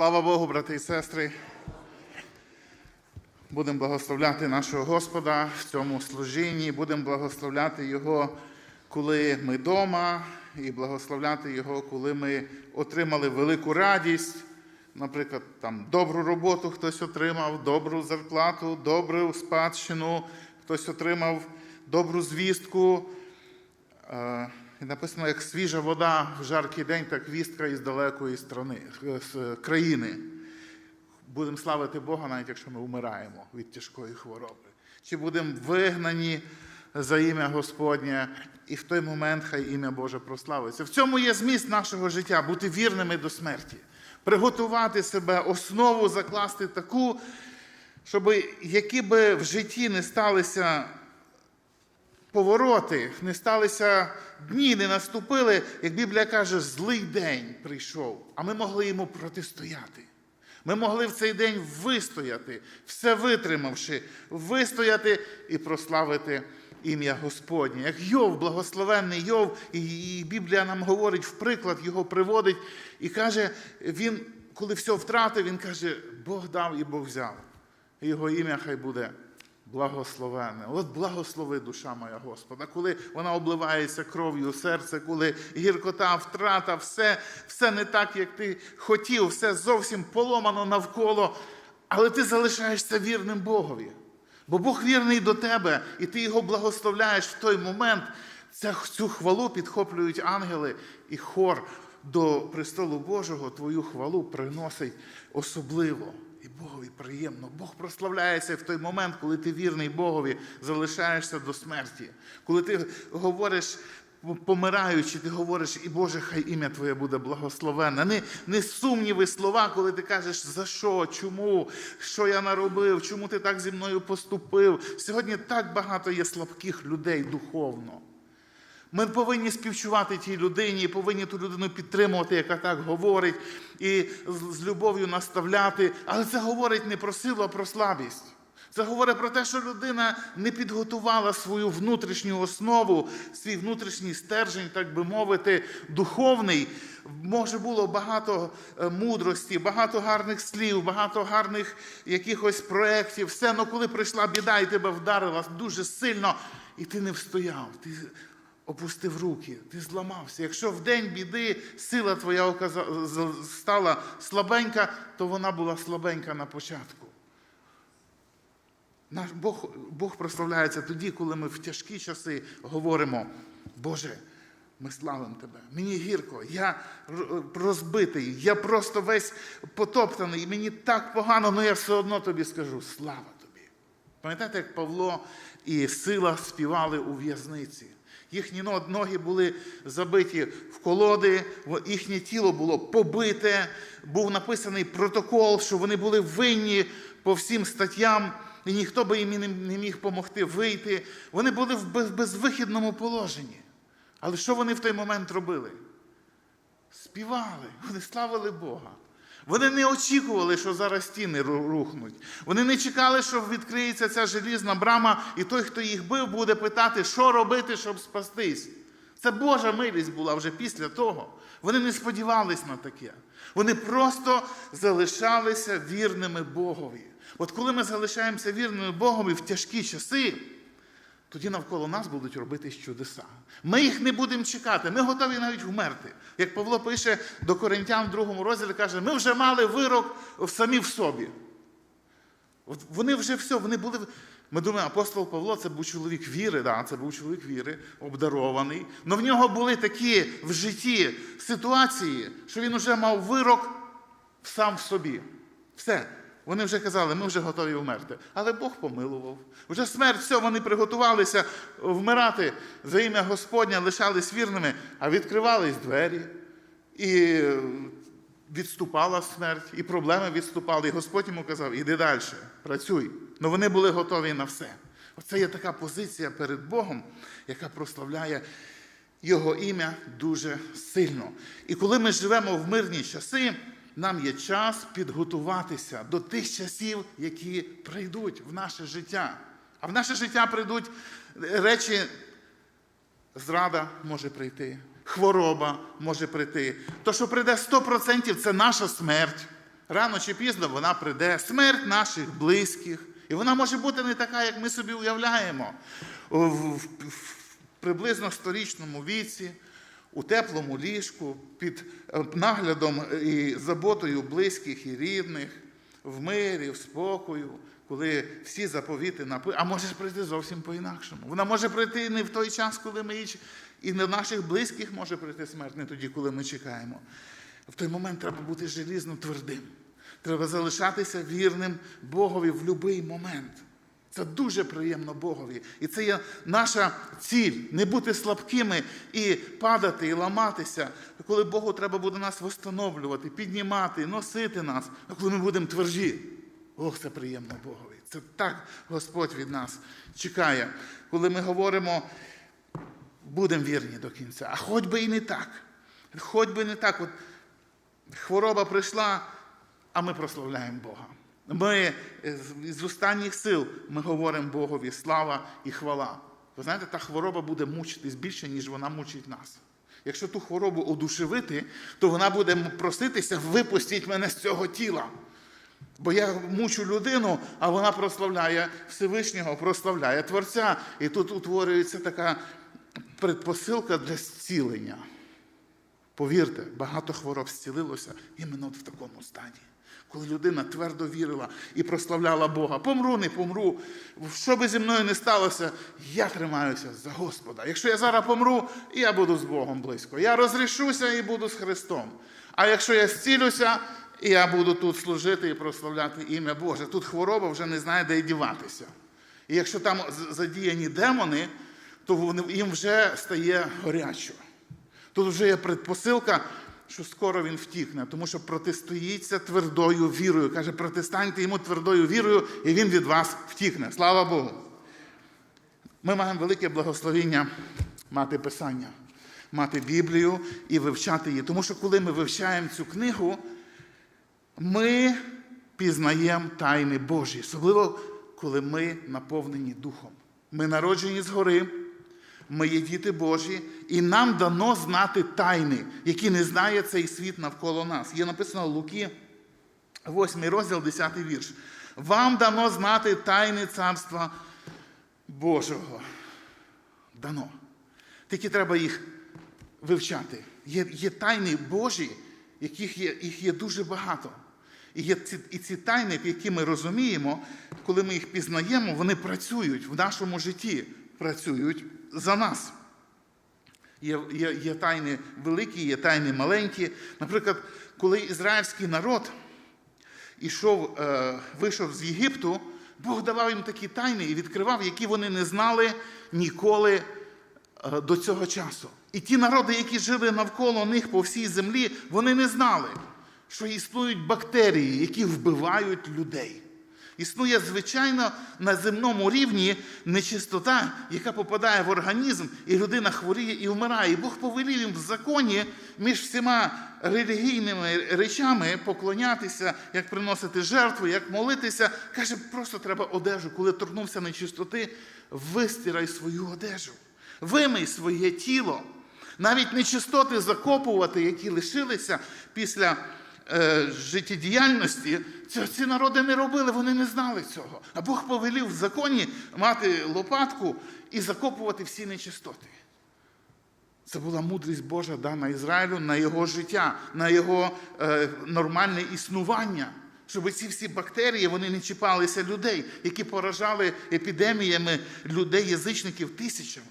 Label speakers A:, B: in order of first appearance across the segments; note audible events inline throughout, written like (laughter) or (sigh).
A: Слава Богу, брати і сестри. Будемо благословляти нашого Господа в цьому служінні, будемо благословляти Його, коли ми вдома, і благословляти Його, коли ми отримали велику радість. Наприклад, там добру роботу хтось отримав, добру зарплату, добру спадщину, хтось отримав добру звістку. Е, І написано, як свіжа вода в жаркий день, так вістка із далекої страни, з країни. Будемо славити Бога, навіть якщо ми вмираємо від тяжкої хвороби. Чи будемо вигнані за ім'я Господнє, і в той момент хай ім'я Боже прославиться. В цьому є зміст нашого життя бути вірними до смерті, приготувати себе, основу закласти таку, щоб які би в житті не сталися повороти, не сталися дні, не наступили, як Біблія каже, злий день прийшов, а ми могли йому протистояти. Ми могли в цей день вистояти, все витримавши, вистояти і прославити ім'я Господнє. Як Йов, благословенний Йов, і Біблія нам говорить в приклад, його приводить і каже, він, коли все втратив, він каже, Бог дав і Бог взяв. Його ім'я хай буде благословенне. От благослови душа моя Господа, коли вона обливається кров'ю серце, коли гіркота, втрата, все, все не так, як ти хотів, все зовсім поломано навколо, але ти залишаєшся вірним Богові. Бо Бог вірний до тебе, і ти його благословляєш в той момент. Цю хвалу підхоплюють ангели і хор до престолу Божого твою хвалу приносить особливо. І Богові приємно. Бог прославляється в той момент, коли ти вірний Богові, залишаєшся до смерті. Коли ти говориш, помираючи, ти говориш, і Боже, хай ім'я Твоє буде благословенне. Не, не сумніви слова, коли ти кажеш, за що, чому, що я наробив, чому ти так зі мною поступив. Сьогодні так багато є слабких людей духовно. Ми повинні співчувати тій людині, повинні ту людину підтримувати, яка так говорить, і з любов'ю наставляти. Але це говорить не про силу, а про слабість. Це говорить про те, що людина не підготувала свою внутрішню основу, свій внутрішній стержень, так би мовити, духовний. Може було багато мудрості, багато гарних слів, багато гарних якихось проєктів. Все, але коли прийшла біда і тебе вдарила дуже сильно, і ти не встояв. Ти опустив руки, ти зламався. Якщо в день біди сила твоя стала слабенька, то вона була слабенька на початку. Наш Бог, Бог прославляється тоді, коли ми в тяжкі часи говоримо, Боже, ми славимо Тебе. Мені гірко, я розбитий, я просто весь потоптаний, мені так погано, але я все одно тобі скажу слава тобі. Пам'ятаєте, як Павло і Сила співали у в'язниці? Їхні ноги були забиті в колоди, їхнє тіло було побите, був написаний протокол, що вони були винні по всім статтям, і ніхто би їм не міг допомогти вийти. Вони були в безвихідному положенні. Але що вони в той момент робили? Співали, вони славили Бога. Вони не очікували, що зараз стіни рухнуть. Вони не чекали, що відкриється ця желізна брама, і той, хто їх бив, буде питати, що робити, щоб спастись. Це Божа милість була вже після того. Вони не сподівались на таке. Вони просто залишалися вірними Богові. От коли ми залишаємося вірними Богові в тяжкі часи, тоді навколо нас будуть робитись чудеса. Ми їх не будемо чекати, ми готові навіть вмерти. Як Павло пише до Коринтян в другому розділі, каже, ми вже мали вирок самі в собі. Вони вже все, вони були. Ми думаємо, апостол Павло це був чоловік віри, да, це був чоловік віри, обдарований. Але в нього були такі в житті ситуації, що він вже мав вирок сам в собі. Все. Вони вже казали, ми вже готові вмерти. Але Бог помилував. Вже смерть, все, вони приготувалися вмирати за ім'я Господня, лишались вірними, а відкривались двері, і відступала смерть, і проблеми відступали. І Господь йому казав, іди далі, працюй. Ну вони були готові на все. Оце є така позиція перед Богом, яка прославляє Його ім'я дуже сильно. І коли ми живемо в мирні часи, нам є час підготуватися до тих часів, які прийдуть в наше життя. А в наше життя прийдуть речі, зрада може прийти, хвороба може прийти. То, що прийде 100%, це наша смерть. рано чи пізно вона прийде, смерть наших близьких. І вона може бути не така, як ми собі уявляємо. В приблизно сторічному віці, у теплому ліжку, під е, наглядом і заботою близьких і рідних, в мирі, в спокою, коли всі заповіти напи... А може прийти зовсім по-інакшому. Вона може прийти не в той час, коли ми її і на наших близьких може прийти смерть, не тоді, коли ми чекаємо. В той момент треба бути желізно твердим. Треба залишатися вірним Богові в будь-який момент. Це дуже приємно Богові. І це є наша ціль не бути слабкими і падати, і ламатися, коли Богу треба буде нас встановлювати, піднімати, носити нас, а коли ми будемо тверджі. Ох, це приємно Богові. Це так Господь від нас чекає. Коли ми говоримо, будемо вірні до кінця. А хоч би і не так. Хоч би не так. От хвороба прийшла, а ми прославляємо Бога. Ми е, з- з останніх сил ми говоримо Богові слава і хвала. Ви знаєте, та хвороба буде мучитись більше, ніж вона мучить нас. Якщо ту хворобу одушевити, то вона буде проситися, випустіть мене з цього тіла. Бо я мучу людину, а вона прославляє Всевишнього, прославляє Творця. І тут утворюється така предпосилка для зцілення. Повірте, багато хвороб зцілилося іменно в такому стані. Коли людина твердо вірила і прославляла Бога. Помру, не помру. Що би зі мною не сталося, я тримаюся за Господа. Якщо я зараз помру, я буду з Богом близько. Я розрішуся і буду з Христом. А якщо я зцілюся, я буду тут служити і прославляти ім'я Боже. Тут хвороба вже не знає, де й діватися. І якщо там задіяні демони, то їм вже стає горячо. Тут вже є предпосилка, що скоро він втікне, тому що протистоїться твердою вірою. Каже, протистаньте йому твердою вірою, і він від вас втікне. Слава Богу. Ми маємо велике благословіння мати Писання, мати Біблію і вивчати її. Тому що коли ми вивчаємо цю книгу, ми пізнаємо тайни Божі, особливо коли ми наповнені Духом. Ми народжені згори, ми є діти Божі, і нам дано знати тайни, які не знає цей світ навколо нас. Є написано в Луки, 8 розділ, 10 вірш. Вам дано знати тайни Царства Божого. Дано. Тільки треба їх вивчати. Є, є тайни Божі, яких є, їх є дуже багато. І, є ці, і ці тайни, які ми розуміємо, коли ми їх пізнаємо, вони працюють в нашому житті, працюють за нас. Є, є, є тайни великі, є тайни маленькі. Наприклад, коли ізраїльський народ ішов, е, вийшов з Єгипту, Бог давав їм такі тайни і відкривав, які вони не знали ніколи е, до цього часу. І ті народи, які жили навколо них по всій землі, вони не знали, що існують бактерії, які вбивають людей. Існує звичайно на земному рівні нечистота, яка попадає в організм, і людина хворіє і вмирає. І Бог повелів їм в законі між всіма релігійними речами поклонятися, як приносити жертву, як молитися. Каже, просто треба одежу. Коли торкнувся нечистоти, вистирай свою одежу, вимий своє тіло. Навіть нечистоти закопувати, які лишилися після життєдіяльності, ці народи не робили, вони не знали цього. А Бог повелів в законі мати лопатку і закопувати всі нечистоти. Це була мудрість Божа дана Ізраїлю на його життя, на його е, нормальне існування. Щоб ці всі бактерії вони не чіпалися людей, які поражали епідеміями людей, язичників тисячами.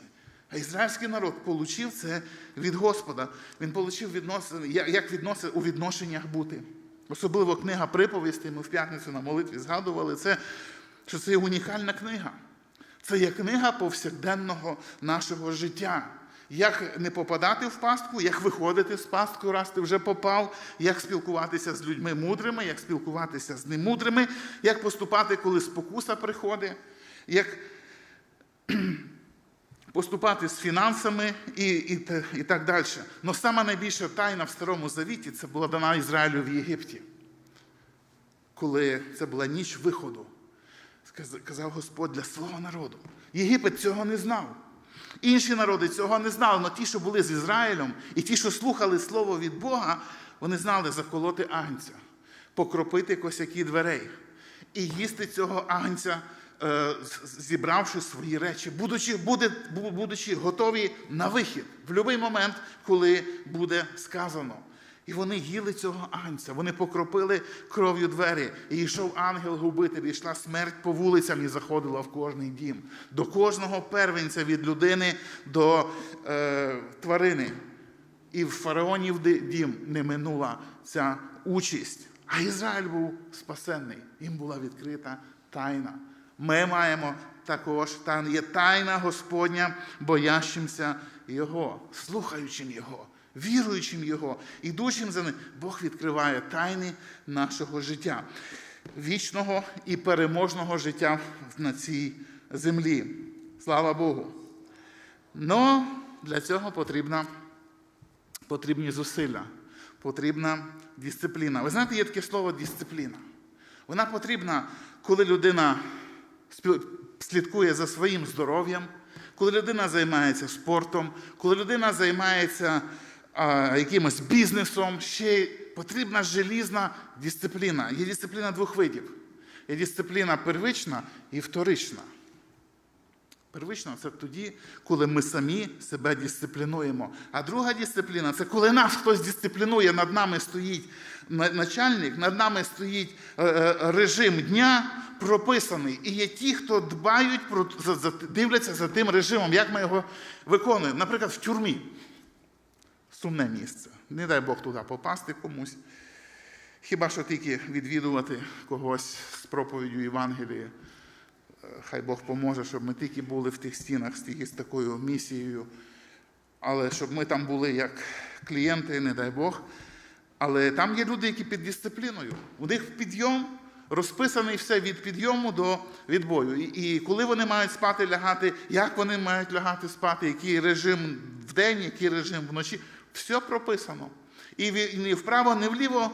A: А ізраїльський народ отримав це від Господа. Він отримав відносини, як як у відношеннях бути. Особливо книга приповістей, ми в п'ятницю на молитві згадували це, що це є унікальна книга. Це є книга повсякденного нашого життя. Як не попадати в пастку, як виходити з пастку, раз ти вже попав, як спілкуватися з людьми мудрими, як спілкуватися з немудрими, як поступати, коли спокуса приходить, як поступати з фінансами і, і, і так далі. Але сама найбільша тайна в Старому Завіті це була дана Ізраїлю в Єгипті, коли це була ніч виходу. Казав Господь для свого народу. Єгипет цього не знав. Інші народи цього не знали, але ті, що були з Ізраїлем, і ті, що слухали слово від Бога, вони знали заколоти агнця, покропити косяки дверей і їсти цього агнця, зібравши свої речі, будучи, буде, будучи готові на вихід в будь-який момент, коли буде сказано. І вони їли цього агнця, вони покропили кров'ю двері. І йшов ангел-губитель, і йшла смерть по вулицям і заходила в кожний дім. До кожного первенця від людини до е, тварини. І в фараонів дім не минула ця участь. А Ізраїль був спасенний. Їм була відкрита тайна. Ми маємо також та є тайна Господня, боящимся Його, слухаючим Його, віруючим Його, ідучим за ним. Бог відкриває тайни нашого життя, вічного і переможного життя на цій землі. Слава Богу. Но для цього потрібна потрібні зусилля, потрібна дисципліна. Ви знаєте, є таке слово дисципліна. Вона потрібна, коли людина слідкує за своїм здоров'ям, коли людина займається спортом, коли людина займається а, якимось бізнесом, ще потрібна желізна дисципліна. Є дисципліна двох видів. Є дисципліна первична і вторична. Первично це тоді, коли ми самі себе дисциплінуємо. А друга дисципліна це коли нас хтось дисциплінує, над нами стоїть начальник, над нами стоїть е, е, режим дня прописаний. І є ті, хто дбають про дивляться за тим режимом, як ми його виконуємо. Наприклад, в тюрмі. Сумне місце. Не дай Бог туди попасти комусь. Хіба що тільки відвідувати когось з проповіддю Євангелії. Хай Бог поможе, щоб ми тільки були в тих стінах з такою місією. Але щоб ми там були як клієнти, не дай Бог. Але там є люди, які під дисципліною. У них підйом розписаний все від підйому до відбою. І, і коли вони мають спати, лягати, як вони мають лягати спати, який режим вдень, який режим вночі, все прописано. І ні вправо, ні вліво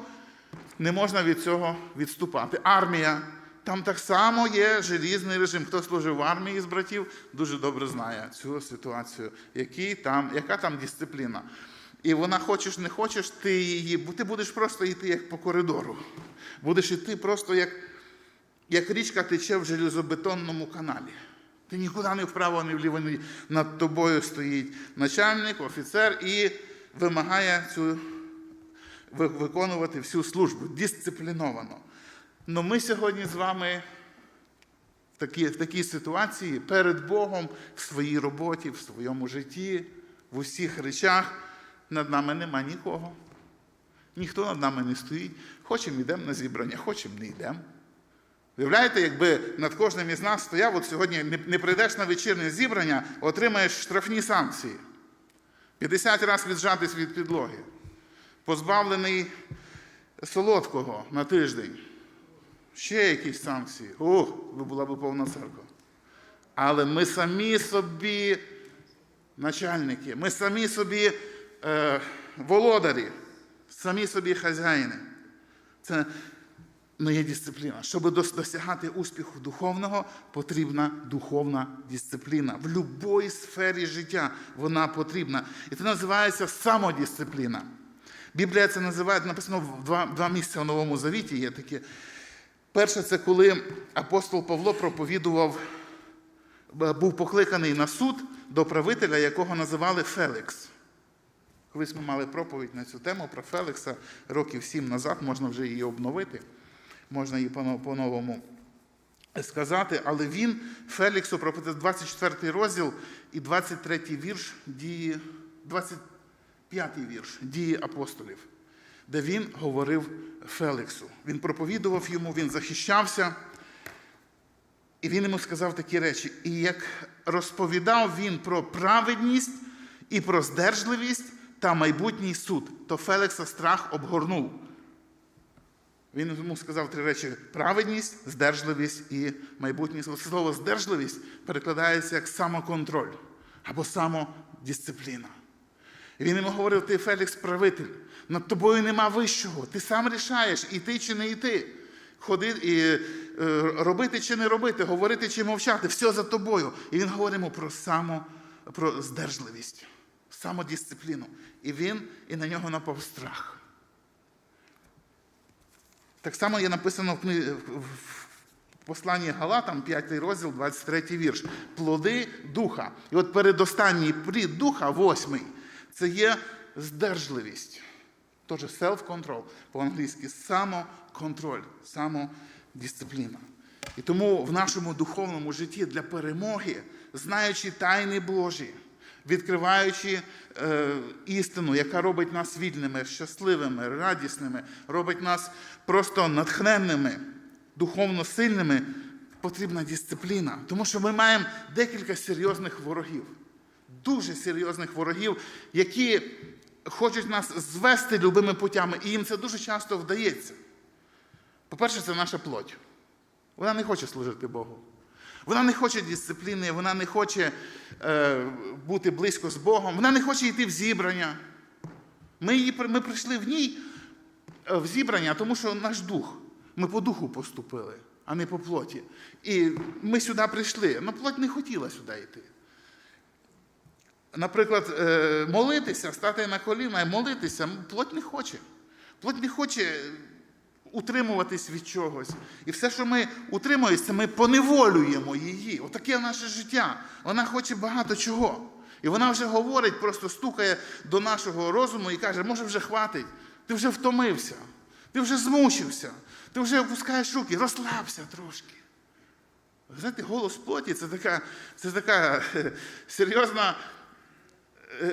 A: не можна від цього відступати. Армія. Там так само є желізний режим. Хто служив в армії з братів, дуже добре знає цю ситуацію, який там, яка там дисципліна. І вона хочеш, не хочеш, ти її, ти будеш просто йти як по коридору. Будеш йти просто як, як річка тече в железобетонному каналі. Ти нікуди не вправо, ні вліво, над тобою стоїть начальник, офіцер і вимагає цю ви- виконувати всю службу дисципліновано. Но ми сьогодні з вами в такій, в такій ситуації перед Богом в своїй роботі, в своєму житті, в усіх речах над нами нема нікого. Ніхто над нами не стоїть. Хочемо йдемо на зібрання, хочемо не йдемо. Уявляєте, якби над кожним із нас стояв, от сьогодні не, не прийдеш на вечірнє зібрання, отримаєш штрафні санкції. 50 разів віджатись від підлоги. Позбавлений солодкого на тиждень. Ще якісь санкції. Ох, була б повна церква. Але ми самі собі начальники, ми самі собі е, володарі, самі собі хазяїни. Це не є дисципліна. Щоб досягати успіху духовного, потрібна духовна дисципліна. В будь-якій сфері життя вона потрібна. І це називається самодисципліна. Біблія це називає, написано в два, два місця в Новому Завіті є таке. Перше, це коли апостол Павло проповідував, був покликаний на суд до правителя, якого називали Фелікс. Колись ми мали проповідь на цю тему про Фелікса років сім назад, можна вже її обновити, можна її по-новому сказати. Але він Феліксу проповідав 24 розділ і 23 вірш дії, 25 вірш дії апостолів, де він говорив Феліксу. Він проповідував йому, він захищався. І він йому сказав такі речі. І як розповідав він про праведність і про здержливість та майбутній суд, то Феликса страх обгорнув. Він йому сказав три речі: праведність, здержливість і майбутній суд. Слово здержливість перекладається як самоконтроль або самодисципліна. Він йому говорив: ти Фелікс правитель, над тобою нема вищого. Ти сам рішаєш, іти чи не йти. Ходи, і, е, робити чи не робити, говорити чи мовчати, все за тобою. І він говорить йому про само, про здержливість, самодисципліну. І він і на нього напав страх. Так само є написано в посланні Галатам, 5 розділ, 23 вірш. Плоди духа. І от передостанній плід духа, восьмий, це є здержливість. Тож self-control, по-англійськи самоконтроль, самодисципліна. І тому в нашому духовному житті для перемоги, знаючи тайни Божі, відкриваючи е, істину, яка робить нас вільними, щасливими, радісними, робить нас просто натхненними, духовно сильними, потрібна дисципліна. Тому що ми маємо декілька серйозних ворогів дуже серйозних ворогів, які хочуть нас звести любими путями, і їм це дуже часто вдається. По-перше, це наша плоть. Вона не хоче служити Богу. Вона не хоче дисципліни, вона не хоче е, бути близько з Богом, вона не хоче йти в зібрання. Ми, її, ми прийшли в ній е, в зібрання, тому що наш дух. Ми по духу поступили, а не по плоті. І ми сюди прийшли. але плоть не хотіла сюди йти наприклад, е, молитися, стати на коліна і молитися, плоть не хоче. Плоть не хоче утримуватись від чогось. І все, що ми утримуємося, ми поневолюємо її. Отаке наше життя. Вона хоче багато чого. І вона вже говорить, просто стукає до нашого розуму і каже, може вже хватить, ти вже втомився, ти вже змучився, ти вже опускаєш руки, розслабся трошки. Знаєте, голос плоті це така, це така е, серйозна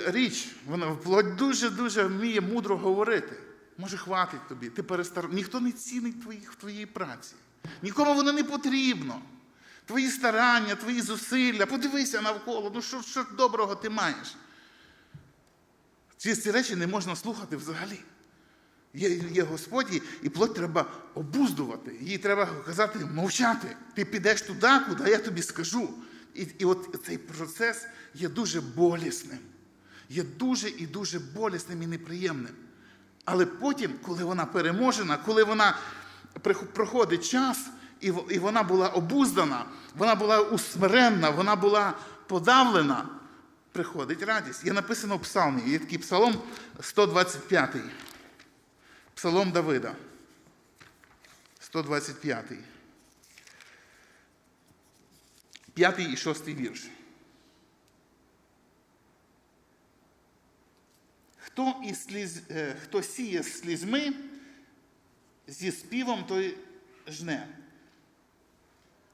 A: річ. Вона плоть дуже-дуже вміє мудро говорити. Може, хватить тобі, ти перестар... Ніхто не цінить твоїх, твоєї праці. Нікому воно не потрібно. Твої старання, твої зусилля, подивися навколо, ну що, що доброго ти маєш? Ці, ці речі не можна слухати взагалі. Є, є Господь, і- плоть треба обуздувати. Їй треба казати, мовчати. Ти підеш туди, куди я тобі скажу. І, і от цей процес є дуже болісним. Є дуже і дуже болісним і неприємним. Але потім, коли вона переможена, коли вона проходить час, і вона була обуздана, вона була усмиренна, вона була подавлена, приходить радість. Є написано в псалмі, є такий псалом 125. Псалом Давида. 125. П'ятий і шостий вірш. Хто, із сліз, е, хто сіє слізьми, зі співом той жне.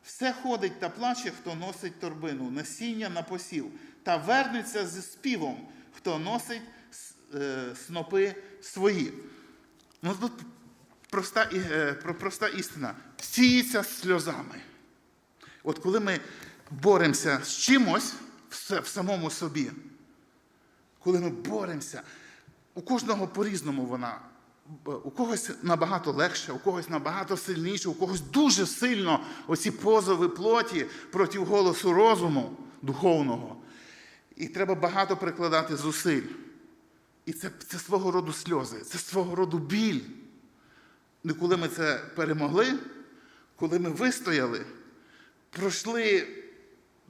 A: Все ходить та плаче, хто носить торбину, насіння на посів, та вернеться зі співом, хто носить е, снопи свої. Ну тут проста, е, про- проста істина. Сіється сльозами. От коли ми боремося з чимось в самому собі, коли ми боремося, у кожного по-різному вона. У когось набагато легше, у когось набагато сильніше, у когось дуже сильно оці позови плоті проти голосу розуму духовного. І треба багато прикладати зусиль. І це, це свого роду сльози, це свого роду біль. І коли ми це перемогли, коли ми вистояли, пройшли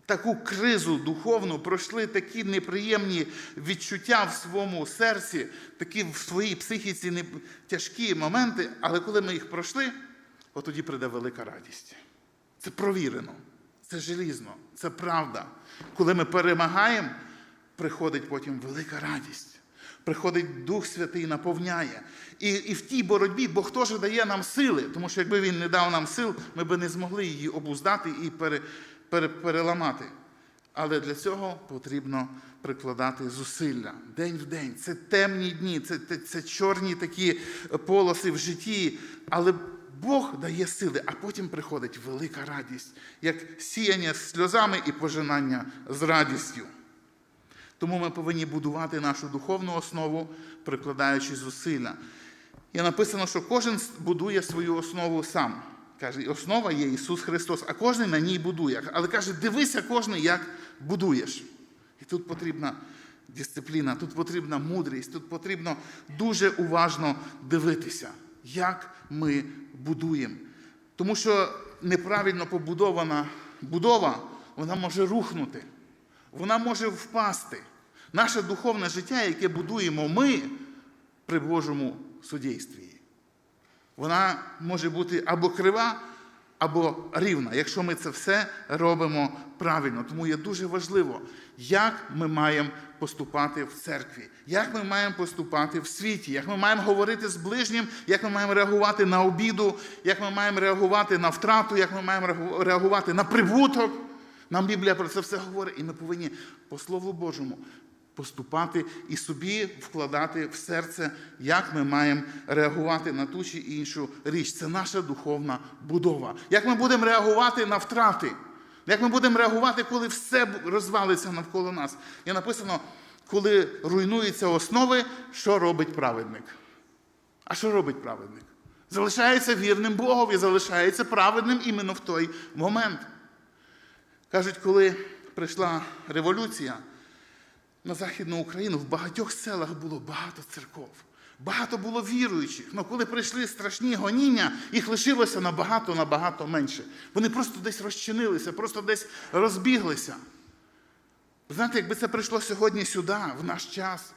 A: таку кризу духовну, пройшли такі неприємні відчуття в своєму серці, такі в своїй психіці тяжкі моменти, але коли ми їх пройшли, от тоді прийде велика радість. Це провірено, це желізно, це правда. Коли ми перемагаємо, приходить потім велика радість. Приходить Дух Святий, наповняє. І, і в тій боротьбі Бог теж дає нам сили, тому що якби Він не дав нам сил, ми би не змогли її обуздати і пере, переламати. Але для цього потрібно прикладати зусилля день в день. Це темні дні, це, це, це чорні такі полоси в житті. Але Бог дає сили, а потім приходить велика радість, як сіяння з сльозами і пожинання з радістю. Тому ми повинні будувати нашу духовну основу, прикладаючи зусилля. І написано, що кожен будує свою основу сам. Каже, основа є Ісус Христос, а кожен на ній будує. Але каже, дивися кожен, як будуєш. І тут потрібна дисципліна, тут потрібна мудрість, тут потрібно дуже уважно дивитися, як ми будуємо. Тому що неправильно побудована будова, вона може рухнути, вона може впасти. Наше духовне життя, яке будуємо ми при Божому судействі. Вона може бути або крива, або рівна, якщо ми це все робимо правильно. Тому є дуже важливо, як ми маємо поступати в церкві, як ми маємо поступати в світі, як ми маємо говорити з ближнім, як ми маємо реагувати на обіду, як ми маємо реагувати на втрату, як ми маємо реагувати на прибуток. Нам Біблія про це все говорить, і ми повинні по Слову Божому поступати і собі вкладати в серце, як ми маємо реагувати на ту чи іншу річ. Це наша духовна будова. Як ми будемо реагувати на втрати, як ми будемо реагувати, коли все розвалиться навколо нас. І написано, коли руйнуються основи, що робить праведник? А що робить праведник? Залишається вірним Богові, залишається праведним іменно в той момент. Кажуть, коли прийшла революція на Західну Україну, в багатьох селах було багато церков, багато було віруючих. Але коли прийшли страшні гоніння, їх лишилося набагато, набагато менше. Вони просто десь розчинилися, просто десь розбіглися. Знаєте, якби це прийшло сьогодні сюди, в наш час,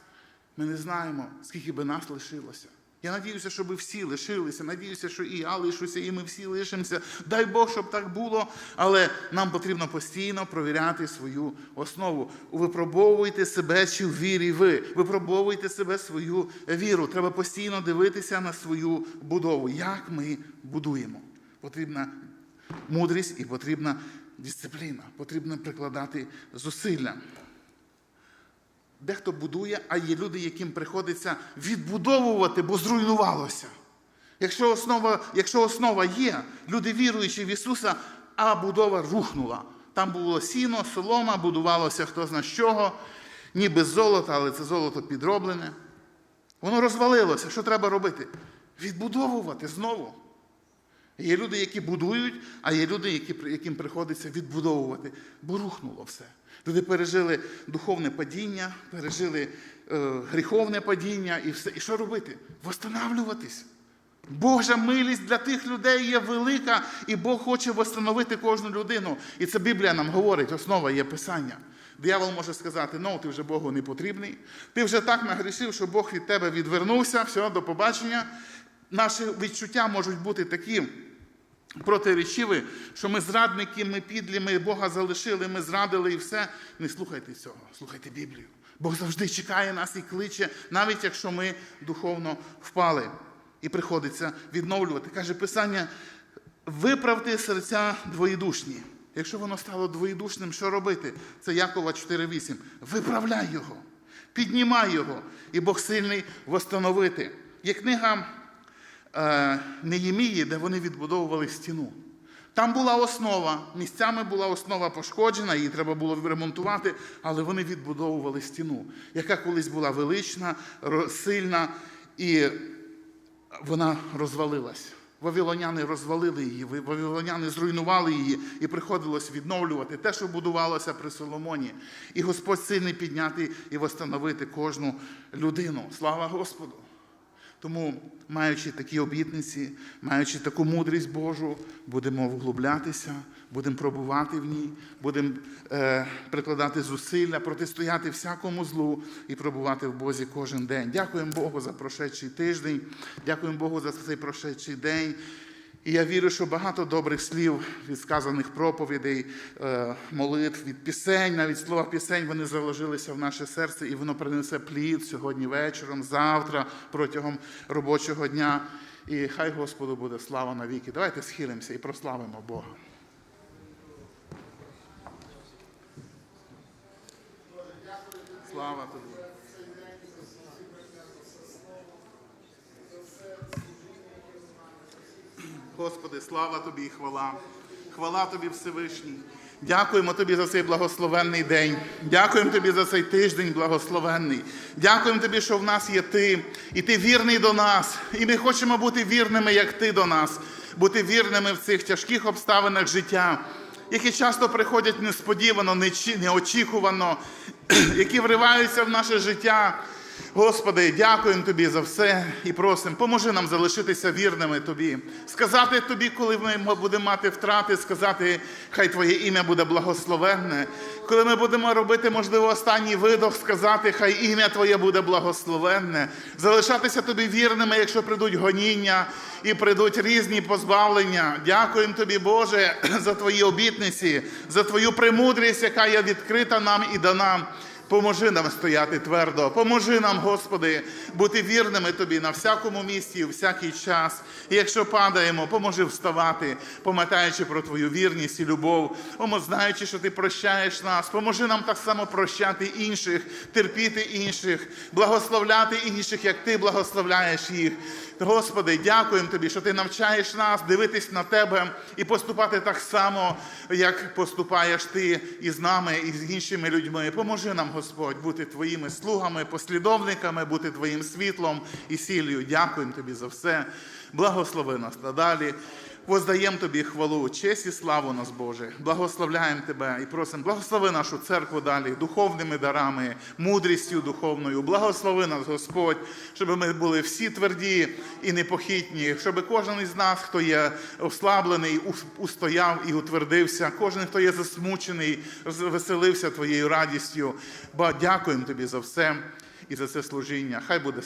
A: ми не знаємо, скільки би нас лишилося. Я надіюся, що ви всі лишилися. Надіюся, що і я лишуся, і ми всі лишимося. Дай Бог, щоб так було. Але нам потрібно постійно провіряти свою основу. Випробовуйте себе, чи в вірі ви. Випробовуйте себе свою віру. Треба постійно дивитися на свою будову. Як ми будуємо? Потрібна мудрість і потрібна дисципліна. Потрібно прикладати зусилля. Дехто будує, а є люди, яким приходиться відбудовувати, бо зруйнувалося. Якщо основа, якщо основа є, люди віруючи в Ісуса, а будова рухнула. Там було сіно, солома, будувалося хто зна з чого, ніби з золота, але це золото підроблене. Воно розвалилося. Що треба робити? Відбудовувати знову. Є люди, які будують, а є люди, яким приходиться відбудовувати, бо рухнуло все. Люди пережили духовне падіння, пережили е, гріховне падіння і все. І що робити? Восстанавлюватись. Божа милість для тих людей є велика, і Бог хоче восстановити кожну людину. І це Біблія нам говорить, основа є Писання. Диявол може сказати, ну ти вже Богу не потрібний, ти вже так нагрішив, що Бог від тебе відвернувся, все, до побачення. Наші відчуття можуть бути такі протиречиві, що ми зрадники, ми підлі, ми Бога залишили, ми зрадили і все. Не слухайте цього, слухайте Біблію. Бог завжди чекає нас і кличе, навіть якщо ми духовно впали. І приходиться відновлювати. Каже Писання, виправте серця двоєдушні. Якщо воно стало двоєдушним, що робити? Це Якова 4.8. Виправляй його, піднімай його, і Бог сильний восстановити. Є книга Неємії, де вони відбудовували стіну. Там була основа, місцями була основа пошкоджена, її треба було ремонтувати, але вони відбудовували стіну, яка колись була велична, сильна, і вона розвалилась. Вавилоняни розвалили її, вавилоняни зруйнували її, і приходилось відновлювати те, що будувалося при Соломоні. І Господь сильний підняти і восстановити кожну людину. Слава Господу! Тому, маючи такі обітниці, маючи таку мудрість Божу, будемо вглублятися, будемо пробувати в ній, будемо е, прикладати зусилля, протистояти всякому злу і пробувати в Бозі кожен день. Дякуємо Богу за прошедший тиждень, дякуємо Богу за цей прошедший день. І я вірю, що багато добрих слів від сказаних проповідей, е, молитв, від пісень, навіть слова пісень, вони заложилися в наше серце, і воно принесе плід сьогодні вечором, завтра, протягом робочого дня. І хай Господу буде слава навіки. Давайте схилимося і прославимо Бога. Слава тобі. Господи, слава тобі і хвала. Хвала тобі Всевишній. Дякуємо тобі за цей благословенний день. Дякуємо тобі за цей тиждень благословенний. Дякуємо тобі, що в нас є ти, і ти вірний до нас. І ми хочемо бути вірними, як ти до нас, бути вірними в цих тяжких обставинах життя, які часто приходять несподівано, неочікувано, (clears throat) які вриваються в наше життя. Господи, дякуємо Тобі за все і просимо, поможи нам залишитися вірними Тобі. Сказати Тобі, коли ми будемо мати втрати, сказати, хай Твоє ім'я буде благословенне. Коли ми будемо робити, можливо, останній видох, сказати, хай ім'я Твоє буде благословенне. Залишатися Тобі вірними, якщо прийдуть гоніння і прийдуть різні позбавлення. Дякуємо Тобі, Боже, (clears throat) за Твої обітниці, за Твою премудрість, яка є відкрита нам і дана. Поможи нам стояти твердо, поможи нам, Господи, бути вірними Тобі на всякому місці, і всякий час. І якщо падаємо, поможи вставати, пам'ятаючи про Твою вірність і любов, знаючи, що Ти прощаєш нас, поможи нам так само прощати інших, терпіти інших, благословляти інших, як Ти благословляєш їх. Господи, дякуємо Тобі, що Ти навчаєш нас дивитись на Тебе і поступати так само, як поступаєш Ти із нами, і з іншими людьми. Поможи нам, Господь, бути Твоїми слугами, послідовниками, бути Твоїм світлом і сіллю. Дякуємо Тобі за все. Благослови нас надалі. Воздаємо Тобі хвалу, честь і славу нас, Боже. Благословляємо Тебе і просимо, благослови нашу церкву далі духовними дарами, мудрістю духовною. Благослови нас, Господь, щоб ми були всі тверді і непохитні, щоб кожен із нас, хто є ослаблений, устояв і утвердився, кожен, хто є засмучений, веселився Твоєю радістю. Бо дякуємо Тобі за все і за це служіння. Хай буде